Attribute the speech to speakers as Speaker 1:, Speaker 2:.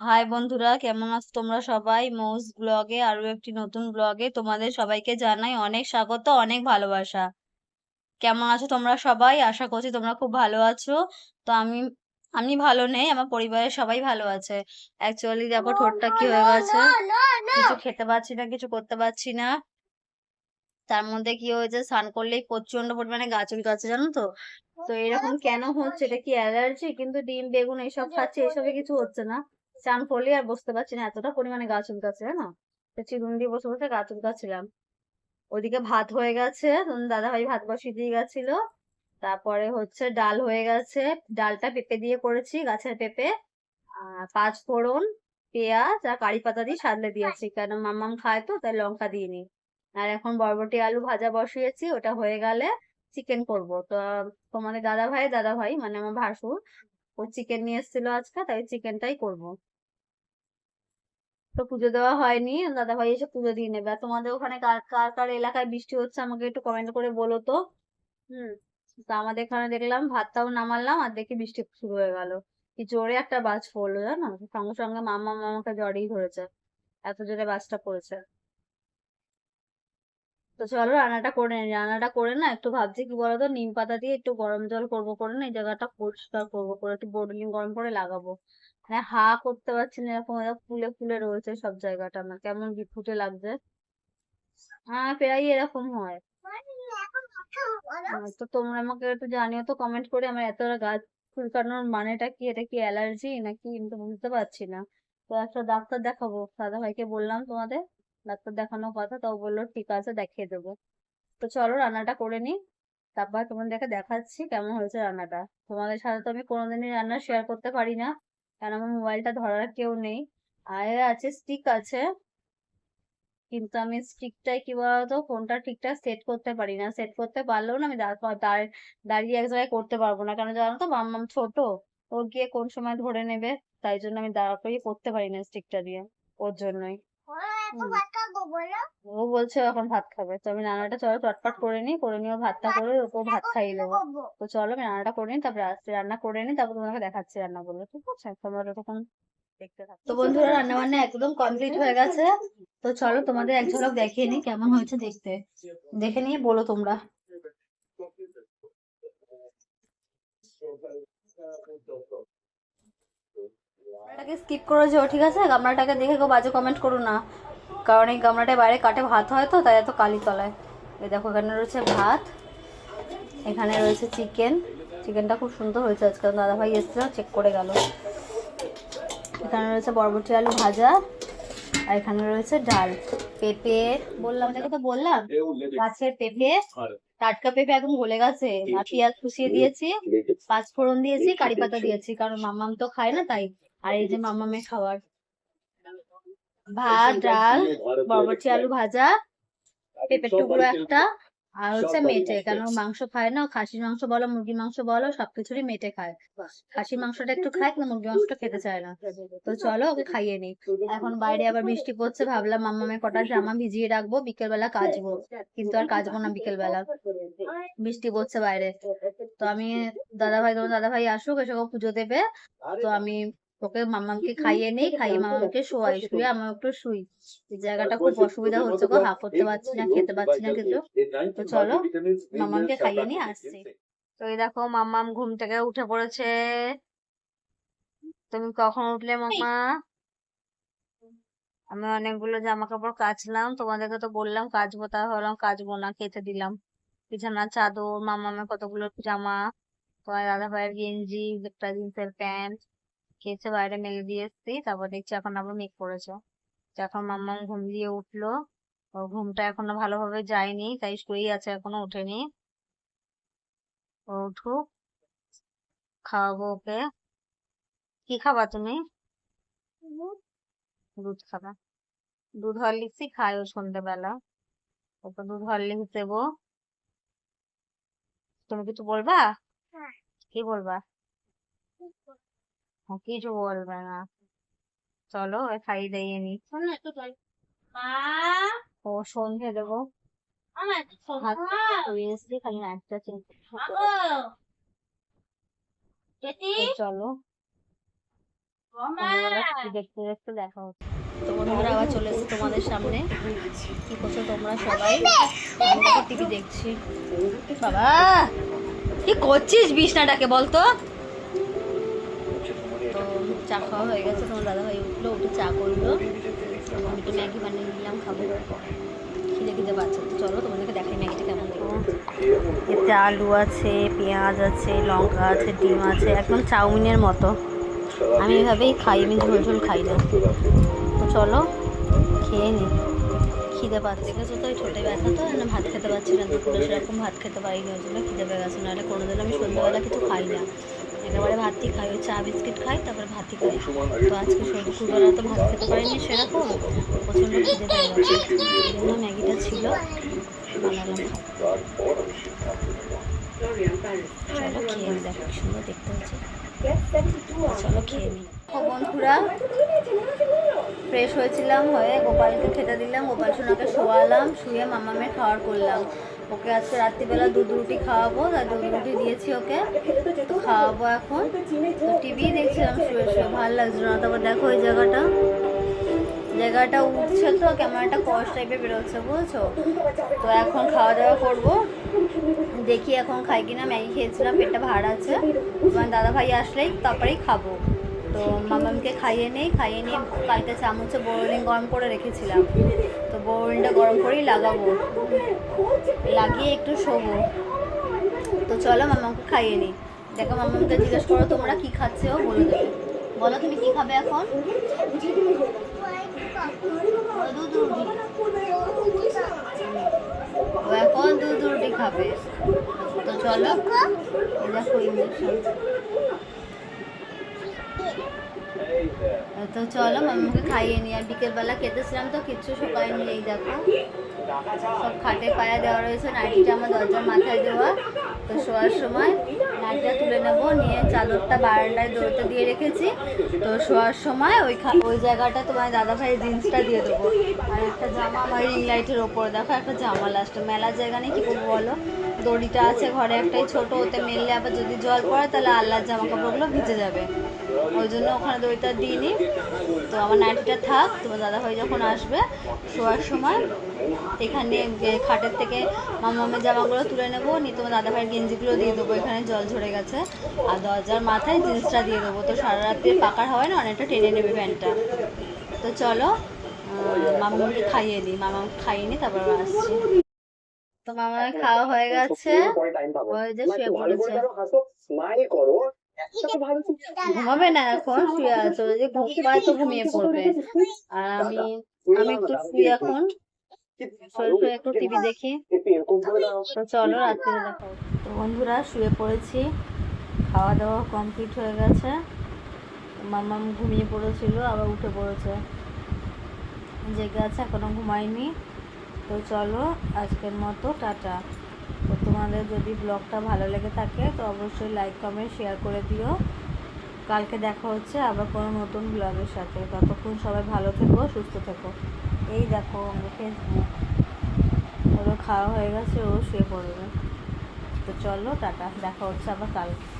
Speaker 1: High বন্ধুরা, কেমন আছো তোমরা সবাই? মৌস ব্লগে আরও একটি নতুন ব্লগে তোমাদের সবাইকে জানাই অনেক স্বাগত, অনেক ভালোবাসা। কেমন আছো তোমরা সবাই? আশা করছি তোমরা খুব ভালো আছো। তো আমি আমি ভালো নেই, আমার পরিবারের সবাই ভালো আছে। অ্যাকচুয়ালি দেখো ঠোঁটটা কি হয়ে গেছে। কিছু খেতে পারছি না, কিছু করতে পারছি না। তার মধ্যে কি হয়েছে, স্নান করলেই প্রচণ্ড পরিমাণে গা চুলকাচ্ছে জানো তো? তো এরকম কেন হচ্ছে? এটা কি অ্যালার্জি? কিন্তু ডিম, বেগুন এইসব খাচ্ছি, এসবে কিছু হচ্ছে না। চান করলে আর বসতে পারছি না। এতটা পরিমাণে গা চুলকাচ্ছে না তো চিরুন দিয়ে বসে বসে গা চুলকাচ্ছিলাম। ওদিকে ভাত হয়ে গেছে দাদা ভাই ভাত বসিয়ে দিয়ে গেছিল। তারপরে হচ্ছে ডাল হয়ে গেছে। ডালটা পেঁপে দিয়ে করেছি, গাছের পেঁপে পাঁচ ফোড়ন, পেঁয়াজ আর কারি পাতা দিয়ে সাদলে দিয়েছি। কেন মাম্মাম খায় তো, তাই লঙ্কা দিইনি আর এখন বরবটি আলু ভাজা বসিয়েছি, ওটা হয়ে গেলে চিকেন করব। তো তোমাদের দাদা ভাই দাদা ভাই মানে আমার ভাসুর, ও চিকেন নিয়ে এসেছিল আজকে, তাই চিকেনটাই করব। তো পুজো দেওয়া হয়নি। দাদা ভাই এসে পুজো দিয়ে নেবে। আর তোমাদের ওখানে কার কার কার এলাকায় বৃষ্টি হচ্ছে আমাকে একটু কমেন্ট করে বলো তো। হুম, তো আমাদের এখানে দেখলাম ভাতটাও নামালাম আর দেখি বৃষ্টি শুরু হয়ে গেল। কি জোরে একটা বাজ পড়ল জানো? সঙ্গে সঙ্গে মাম্মা মামাকে জড়েই ধরেছে। এত জোরে বাজটা পড়েছে। তো চলো রান্নাটা করে নিই। রান্নাটা করে না একটু ভাবছি কি বলতো? নিম পাতা দিয়ে একটু গরম জল করব করে না, এই জায়গাটা পরিষ্কার করব, করে একটু বোরলিং গরম করে লাগাবো। মানে হা করতে পারছি না এরকম ফুলে ফুলে রয়েছে সব জায়গাটা আমার কেমন বিফুটে লাগছে? হ্যাঁ প্রায় এরকম হয়। আহ, তো তোমরা আমাকে একটু জানিও তো কমেন্ট করে আমার এত গাছ চুলকানোর মানেটা কি? এটা কি অ্যালার্জি নাকি আমি তো বুঝতে পারছি না। তো একটা ডাক্তার দেখাবো। দাদা ভাইকে বললাম তোমাদের ডাক্তার দেখানোর কথা তাও বলল ঠিক আছে দেখিয়ে দেবো। তো চলো রান্নাটা করে নিই। তারপর তোমাদেরকে দেখাচ্ছি কেমন হয়েছে রান্নাটা। তোমাদের সাথে তো আমি কোনোদিনই রান্না শেয়ার করতে পারি না। কারণ আমার মোবাইলটা ধরার কেউ নেই। আর আছে স্টিক আছে। কিন্তু আমি স্টিকটাই কি বলতো ফোনটা ঠিকঠাক সেট করতে পারি না। সেট করতে পারলেও না আমি দাঁড়- দাঁড়- দাঁড়িয়ে এক জায়গায় করতে পারব না। কারণ জানো তো মাম ছোট ও গিয়ে কোন সময় ধরে নেবে। তাই জন্য আমি দাঁড়া করিয়ে করতে পারি না স্টিকটা দিয়ে, ওর জন্যই। ও বলছে এখন ভাত খাবে। তো আমি রান্নাটা চলো চটপট করে নিই করে নিয়ে ও ভাতটা করে ওকে ভাত খাইয়ে দেবো। তো চলো আমি রান্নাটা করে নিই তারপরে আসছি রান্না করে নিই তারপর তোমাকে দেখাচ্ছি রান্না করলে ঠিক আছে? তোমরা তখন তো বন্ধুরা রান্না বান্না একদম কমপ্লিট হয়ে গেছে। তো চলো তোমাদের এক ঝলক দেখিয়ে নিই কেমন হয়েছে দেখতে। দেখে নিয়ে বলো তোমরা। গামলাটাকে স্কিপ করে যেও ঠিক আছে? গামলাটাকে দেখে কেউ বাজে কমেন্ট করো না। কারণ এই গামলাটায় বাইরে কাটে ভাত হয় তো তাই এত কালি তলায়। এই দেখো এখানে রয়েছে ভাত এখানে রয়েছে চিকেন। চিকেনটা খুব সুন্দর হয়েছে আজকে। দাদা ভাই এসেছিল চেক করে গেল। এখানে রয়েছে বরবটি আলু ভাজা আর এখানে রয়েছে ডাল। পেঁপে বললাম দেখো তো বললাম গাছের পেঁপে টাটকা পেঁপে একদম গলে গেছে। আর পেঁয়াজ কুচিয়ে দিয়েছি পাঁচ ফোড়ন দিয়েছি কারি পাতা দিয়েছি কারণ মাম্মাম তো খায় না তাই। আর এই যে মাম্মামের খাবার। ভাত ডাল বরবটি আলু ভাজা পেঁপের টুকরো একটা আর হচ্ছে মেটে কেন মাংস খায় না খাসির মাংস বলো মুরগির মাংস বলো সবকিছুরই মেটে খায়। খাসির মাংসটা একটু খায় কিন্তু মুরগির মাংসটা খেতে চায় না। তো চলো ওকে খাইয়ে নিই। এখন বাইরে আবার বৃষ্টি পড়ছে ভাবলাম মাম্মামের কটা জামা ভিজিয়ে রাখব বিকেল বেলা কাচবো। কিন্তু আর কাচবো না বিকেল বেলা বৃষ্টি পড়ছে বাইরে। তো আমি দাদা ভাই তোমার দাদা ভাই আসুক এসে পুজো দেবে। তো আমি ওকে মামাকে খাইয়ে নেই খাইয়ে মামাকে শোয়াই। শুয়ে আমি একটু শুই। এই জায়গাটা খুব অসুবিধা হচ্ছে গো হা করতে পারছি না খেতে পারছি না কিছু। তো চলো মামাকে খাইয়ে নিয়ে আসছি। তো এই দেখো মাম্মাম ঘুম থেকে উঠে পড়েছে। তুমি কখন উঠলে মাম্মা আমি অনেকগুলো জামা কাপড় কাচলাম তোমাদেরকে তো বললাম কাচবো তা ভাবলাম কাচবো না কেচে দিলাম। বিছানার চাদর মামামের কতগুলো জামা তোমার দাদা ভাইয়ের গেঞ্জি একটা জিন্সের প্যান্ট কেচে বাইরে মেলে দিয়ে এসছি তারপর দেখছি এখন আবার মেঘ পড়েছে এখন মাম্মাম ঘুম দিয়ে উঠল। ওর ঘুমটা এখনও ভালোভাবে যায়নি তাই শুয়েই আছে এখনও ওঠেনি। ও উঠুক খাওয়াবো ওকে। কি খাবা তুমি? দুধ। খাবা। দুধ হরলিক্সই খায় ও সন্ধ্যেবেলা। ওকে দুধ হরলিক্স দেবো। তুমি কিছু বলবা? কি বলবা? কিছু বলবে না চলো ওকে খাইয়ে দাইয়ে নি ও সন্ধে দেবো খালি নাচটা চলো কি দেখতে দেখতে দেখা হচ্ছে তো বন্ধুরা আবার চলে এসেছি তোমাদের সামনে কি করছ তোমরা সবাই টিভি দেখছি বাবা কি করছিস বিছনাটাকে বলতো তো চা খাওয়া হয়ে গেছে তোমার দাদা ভাই উঠল উঠে চা করল। আমি একটু ম্যাগি বানিয়ে নিলাম খাব। খিদে খিদে পাচ্ছে। তো চলো তোমাদেরকে দেখাই ম্যাগিটা কেমন দেখব এতে আলু আছে পেঁয়াজ আছে লঙ্কা আছে ডিম আছে একদম চাউমিনের মতো। আমি এভাবেই খাই আমি ঝোল ঝোল খাই না। তো চলো খেয়ে নি। খিদে পাচ্ছে। দেখেছ তো ওই ছোটো ব্যথা তো না ভাত খেতে পারছি না দুপুরে সেরকম ভাত খেতে পারিনি ওই জন্য খিদে পেয়ে গেছে। নাহলে কোনোদিন আমি সন্ধ্যাবেলা কিছু খাই না। ভাতই খাই ওই চা বিস্কিট খাই তারপরে ভাতই খাই। তো আজকে দুপুরবেলা তো ভাত খেতে পারিনি সেরকম প্রচণ্ড খিদে পেয়ে গেছে। এই জন্য ম্যাগিটা ছিল বানালাম। চলো খেয়ে নি দেখো সুন্দর দেখতে হচ্ছে। চলো খেয়ে নি। বন্ধুরা ফ্রেশ হয়েছিলাম হয়ে গোপালকে খেতে দিলাম গোপাল সোনাকে শোয়ালাম শুয়ে মামামের খাওয়ার করলাম। ওকে আজকে রাত্রিবেলা দুধ রুটি খাওয়াবো তাই দুধ রুটি দিয়েছি ওকে। তো খাওয়াবো এখন। তো টিভি দেখছিলাম শুয়ে শুয়ে, ভালো লাগছিল না। তারপর দেখো ওই জায়গাটা। জায়গাটা উঠছে তো কেমন একটা কষ্ট টাইপের বেরোচ্ছে, বুঝছ? তো এখন খাওয়া দাওয়া করব। দেখি এখন খাই কিনা, ম্যাগি খেয়েছিলাম, পেটটা ভার আছে। তোমার দাদা ভাই আসলেই তারপরেই খাব। তো মামামকে খাইয়ে নেই, খাইয়ে নিয়ে কালকে চামচে বোরলিন গরম করে রেখেছিলাম। তো বোরলিনটা গরম করেই লাগাবো। লাগিয়ে একটু শোবো। তো চলো মামাকে খাইয়ে নিই। দেখো মামামকে জিজ্ঞেস করো, তোমরা কি খাচ্ছে? ও বলে দেবে। বলো তুমি কি খাবে এখন? দুধ ও এখন দুধ রুটি খাবে। তো চলো দেখো ইঞ্জেকশন তো চলো মামাকে খাইয়ে নিই। আর বিকেলবেলা খেতেছিলাম তো, কিচ্ছু শুকায়নি এই দেখো। সব খাটে পায়া দেওয়া রয়েছে, নাইটিটা আমার দরজার মাথায় দেওয়া। তো শোয়ার সময় নাইটিটা তুলে নেব, নিয়ে চাদরটা বারান্দায় দৌড়তে দিয়ে রেখেছি। তো শোয়ার সময় ওই ওই জায়গাটা তোমার দাদা জিন্সটা দিয়ে দেবো। আর একটা জামা আমার রিং লাইটের ওপরে, দেখো একটা জামা লাস্টে মেলার জায়গা নেই কি করব বলো? দড়িটা আছে, ঘরে একটাই ছোট, ওতে মেললে আবার যদি জল পড়ে তাহলে আল্লাহর জামা কাপড়গুলো ভিজে যাবে। ওই জন্য ওখানে দড়িটা দিইনি। তো আমার নাইটিটা থাক তোমার দাদা ভাই যখন আসবে শোয়ার সময় এখানে খাটের থেকে মামামের জামাগুলো তুলে নেব নিয়ে তোমার দাদা ভাইয়ের গেঞ্জিগুলো দিয়ে দেবো এখানে জল ঝরে গেছে। আর দরজার মাথায় জিন্সটা দিয়ে দেবো। তো সারা রাত্রে পাকার হয় না অনেকটা টেনে নেবে প্যান্টটা। তো চলো মামাকে খাইয়ে নিই মামাকে খাইয়ে নিই তারপর আসছি। তো মামাকে খাওয়া হয়ে গেছে। ওই যে শুয়ে পড়েছে। ঘুমাবে না এখন শুয়ে আছে। যে ঘুম পায় তো ঘুমিয়ে পড়বে। আর আমি আমি একটু শুয়ে এখন একটু টিভি দেখি। তো চলো রাত্রে দেখো তো বন্ধুরা শুয়ে পড়েছি। খাওয়া দাওয়া কমপ্লিট হয়ে গেছে। মামাম ঘুমিয়ে পড়েছিল আবার উঠে পড়েছে। জেগে আছে এখনও ঘুমায়নি। তো চলো আজকের মতো টাটা। তোমাদের যদি ব্লগটা ভালো লেগে থাকে, তো অবশ্যই লাইক কমেন্ট শেয়ার করে দিও। কালকে দেখা হচ্ছে আবার কোনো নতুন ব্লগের সাথে। ততক্ষণ সবাই ভালো থেকো, সুস্থ থেকো। এই দেখো ফেসবুক ওরও খাওয়া হয়ে গেছে, ও শুয়ে পড়বে। তো চলো টাটা, দেখা হচ্ছে আবার কালকে।